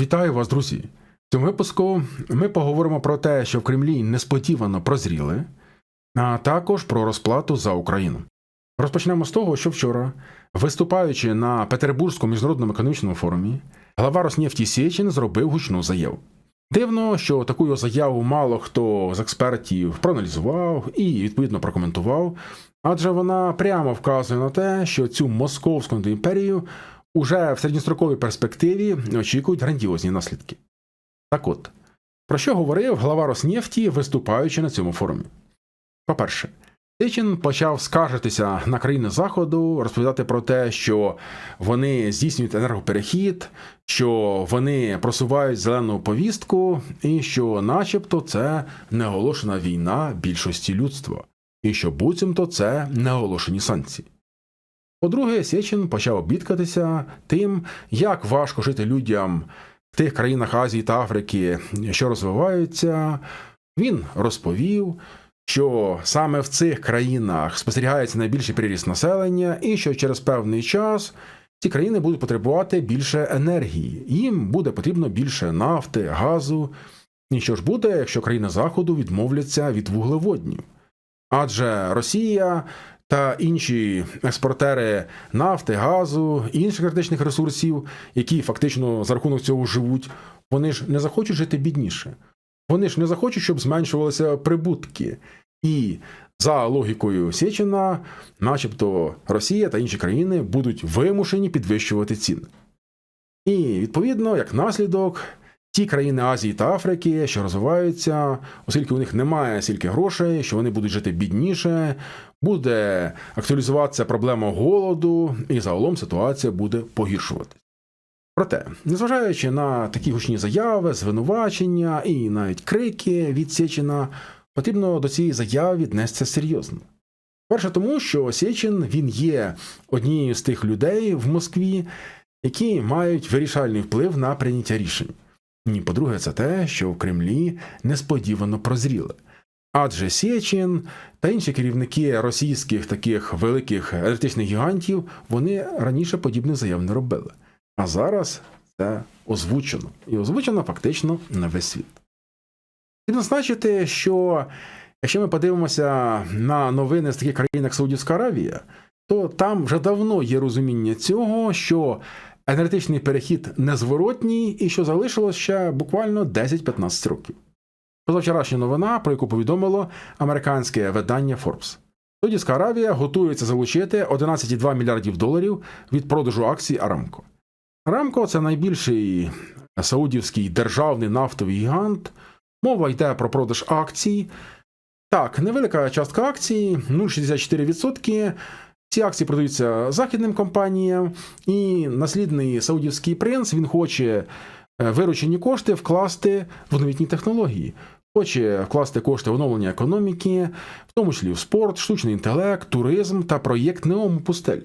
Вітаю вас, друзі! В цьому випуску ми поговоримо про те, що в Кремлі несподівано прозріли, а також про розплату за Україну. Розпочнемо з того, що вчора, виступаючи на Петербурзькому міжнародному економічному форумі, глава Роснефті Сєчин зробив гучну заяву. Дивно, що таку заяву мало хто з експертів проаналізував і відповідно прокоментував, адже вона прямо вказує на те, що цю московську імперію уже в середньостроковій перспективі очікують грандіозні наслідки. Так от, про що говорив глава Роснефті, виступаючи на цьому форумі? По-перше, Сечин почав скаржитися на країни Заходу, розповідати про те, що вони здійснюють енергоперехід, що вони просувають зелену повістку, і що, начебто, це неоголошена війна більшості людства, і що буцімто це неоголошені санкції. По-друге, Сєчин почав бідкатися тим, як важко жити людям в тих країнах Азії та Африки, що розвиваються. Він розповів, що саме в цих країнах спостерігається найбільший приріст населення, і що через певний час ці країни будуть потребувати більше енергії, їм буде потрібно більше нафти, газу. І що ж буде, якщо країни Заходу відмовляться від вуглеводнів? Адже Росія та інші експортери нафти, газу і інших критичних ресурсів, які фактично за рахунок цього живуть, вони ж не захочуть жити бідніше. Вони ж не захочуть, щоб зменшувалися прибутки. І за логікою Сєчина, начебто Росія та інші країни будуть вимушені підвищувати ціни. І відповідно, як наслідок, ті країни Азії та Африки, що розвиваються, оскільки у них немає стільки грошей, що вони будуть жити бідніше, буде актуалізуватися проблема голоду, і загалом ситуація буде погіршуватись. Проте, незважаючи на такі гучні заяви, звинувачення і навіть крики від Сєчина, потрібно до цієї заяви віднестися серйозно. Перше, тому що Сєчин він є однією з тих людей в Москві, які мають вирішальний вплив на прийняття рішень. І по-друге, це те, що в Кремлі несподівано прозріли. Адже Сєчин та інші керівники російських таких великих енергетичних гігантів вони раніше подібних заяв не робили. А зараз це озвучено. І озвучено фактично на весь світ. І зазначити, що якщо ми подивимося на новини з таких країн, як Саудівська Аравія, то там вже давно є розуміння цього, що енергетичний перехід незворотній і що залишилось ще буквально 10-15 років. Позавчорашня новина, про яку повідомило американське видання Forbes. Саудівська Аравія готується залучити 11,2 мільярдів доларів від продажу акцій Арамко. Арамко це найбільший саудівський державний нафтовий гігант. Мова йде про продаж акцій. Так, невелика частка акцій 0,64%. Ці акції продаються західним компаніям, і наслідний саудівський принц він хоче виручені кошти вкласти в новітні технології. Хоче вкласти кошти в оновлення економіки, в тому числі в спорт, штучний інтелект, туризм та проєкт Неому пустель.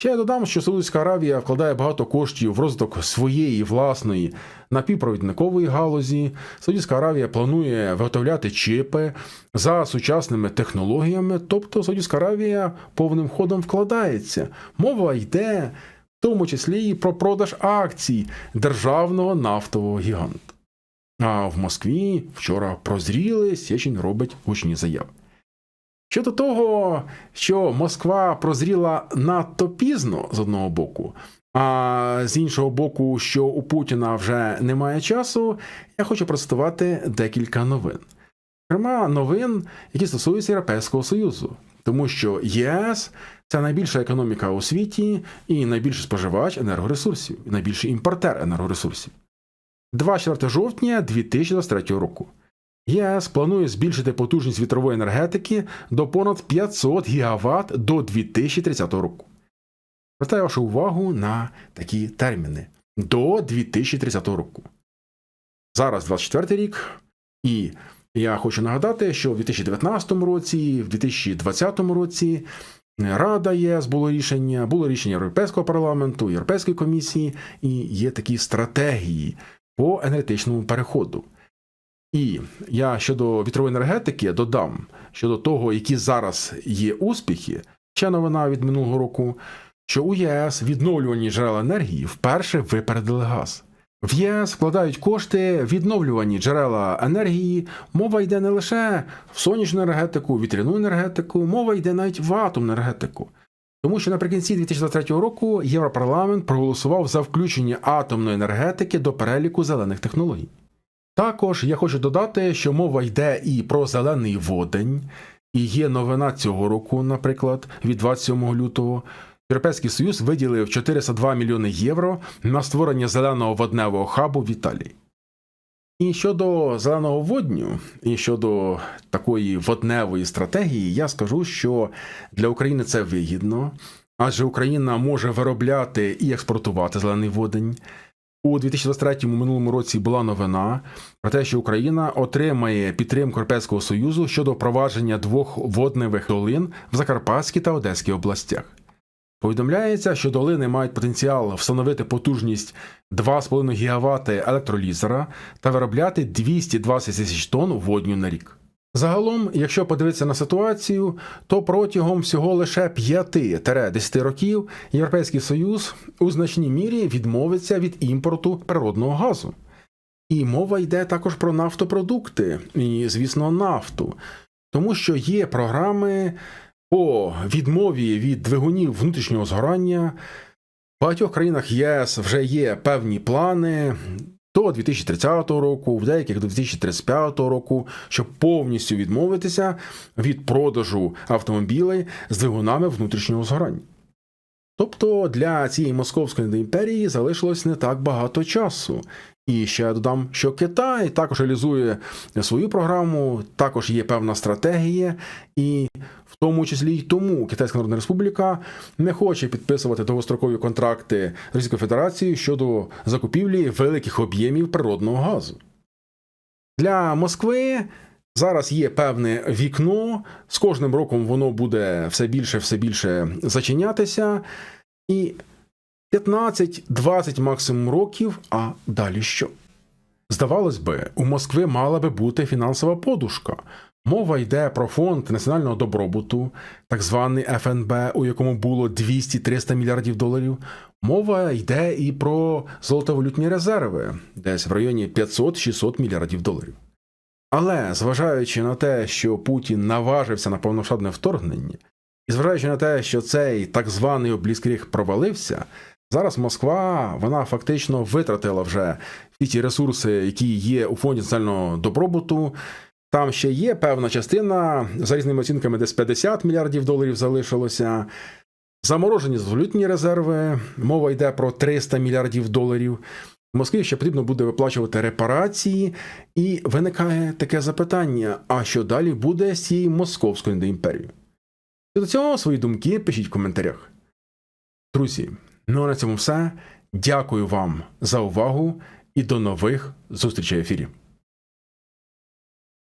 Ще я додам, що Саудівська Аравія вкладає багато коштів в розвиток своєї власної напівпровідникової галузі. Саудівська Аравія планує виготовляти чипи за сучасними технологіями, тобто Саудівська Аравія повним ходом вкладається. Мова йде в тому числі і про продаж акцій державного нафтового гіганта. А в Москві вчора прозріли, Сєчин робить гучні заяви. Щодо того, що Москва прозріла надто пізно з одного боку, а з іншого боку, що у Путіна вже немає часу, я хочу процитувати декілька новин. Зокрема, новин, які стосуються Європейського Союзу, тому що ЄС це найбільша економіка у світі і найбільший споживач енергоресурсів, і найбільший імпортер енергоресурсів. 24 жовтня 2023 року. ЄС планує збільшити потужність вітрової енергетики до понад 500 ГВт до 2030 року. Звертаю вашу увагу на такі терміни до 2030 року. Зараз 24 рік, і я хочу нагадати, що в 2019 році, в 2020 році Рада ЄС було рішення, було рішення Європейського парламенту, Європейської комісії, і є такі стратегії по енергетичному переходу. І я щодо вітрової енергетики додам щодо того, які зараз є успіхи, ще новина від минулого року, що у ЄС відновлювані джерела енергії вперше випередили газ. В ЄС вкладають кошти відновлювані джерела енергії. Мова йде не лише в сонячну енергетику, вітряну енергетику, мова йде навіть в атомну енергетику. Тому що наприкінці 2023 року Європарламент проголосував за включення атомної енергетики до переліку зелених технологій. Також я хочу додати, що мова йде і про зелений водень, і є новина цього року, наприклад, від 27 лютого. Європейський Союз виділив 402 мільйони євро на створення зеленого водневого хабу в Італії. І щодо зеленого водню, і щодо такої водневої стратегії, я скажу, що для України це вигідно, адже Україна може виробляти і експортувати зелений водень. У 2023 минулому році була новина про те, що Україна отримає підтримку Європейського Союзу щодо впровадження двох водневих долин в Закарпатській та Одеській областях. Повідомляється, що долини мають потенціал встановити потужність 2,5 ГВт електролізера та виробляти 220 тисяч тонн водню на рік. Загалом, якщо подивитися на ситуацію, то протягом всього лише 5-10 років Європейський Союз у значній мірі відмовиться від імпорту природного газу. І мова йде також про нафтопродукти, і, звісно, нафту, тому що є програми по відмові від двигунів внутрішнього згорання. В багатьох країнах ЄС вже є певні плани до 2030 року, в деяких до 2035 року, щоб повністю відмовитися від продажу автомобілей з двигунами внутрішнього згорання. Тобто для цієї московської імперії залишилось не так багато часу. І ще додам, що Китай також реалізує свою програму, також є певна стратегія, і в тому числі й тому Китайська Народна Республіка не хоче підписувати довгострокові контракти з Російською Федерацією щодо закупівлі великих об'ємів природного газу. Для Москви зараз є певне вікно, з кожним роком воно буде все більше все більше зачинятися. І 15-20 максимум років, а далі що? Здавалось би, у Москви мала би бути фінансова подушка. Мова йде про фонд національного добробуту, так званий ФНБ, у якому було 200-300 мільярдів доларів. Мова йде і про золотовалютні резерви, десь в районі 500-600 мільярдів доларів. Але зважаючи на те, що Путін наважився на повномасштабне вторгнення, і зважаючи на те, що цей так званий обліскріг провалився, зараз Москва вона фактично витратила вже всі ті ресурси, які є у фонді національного добробуту. Там ще є певна частина, за різними оцінками, десь 50 мільярдів доларів залишилося. Заморожені валютні резерви, мова йде про 300 мільярдів доларів. В Москві ще потрібно буде виплачувати репарації, і виникає таке запитання: а що далі буде з цією московською імперією? До цього свої думки пишіть в коментарях. Друзі, ну а на цьому все. Дякую вам за увагу і до нових зустрічей в ефірі.